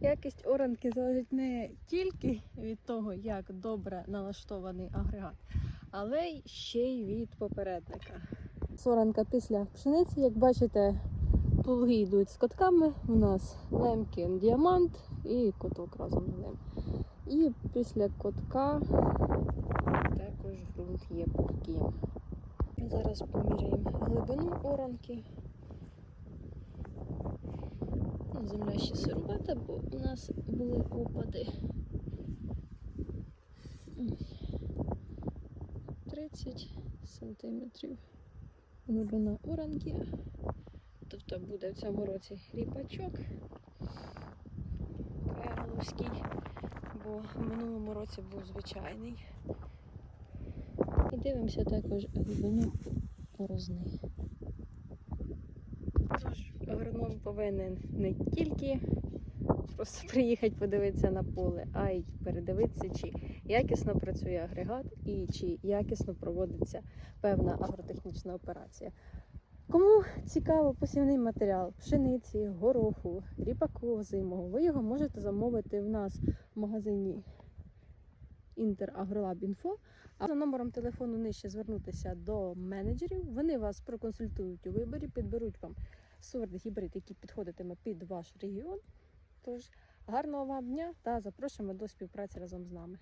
Якість оранки залежить не тільки від того, як добре налаштований агрегат, але ще й від попередника. Соранка після пшениці, як бачите, плуги йдуть з котками. У нас лемкін діамант і коток разом з ним. І після котка також ґрунт є пухким. Зараз поміряємо глибину оранки. Земля ще сирувата, бо у нас були опади. 30 сантиметрів глибина оранки. Тобто буде в цьому році ріпачок кегловський, бо в минулому році був звичайний. І дивимося також глибину порозни. Тож повинен не тільки просто приїхати подивитися на поле, а й передивитися, чи якісно працює агрегат і чи якісно проводиться певна агротехнічна операція. Кому цікаво посівний матеріал пшениці, гороху, ріпаку озимого, ви його можете замовити в нас в магазині Інтерагролаб.Інфо. А за номером телефону нижче звернутися до менеджерів. Вони вас проконсультують у виборі, підберуть вам сорт гібрид, який підходитиме під ваш регіон. Тож гарного вам дня та запрошуємо до співпраці разом з нами.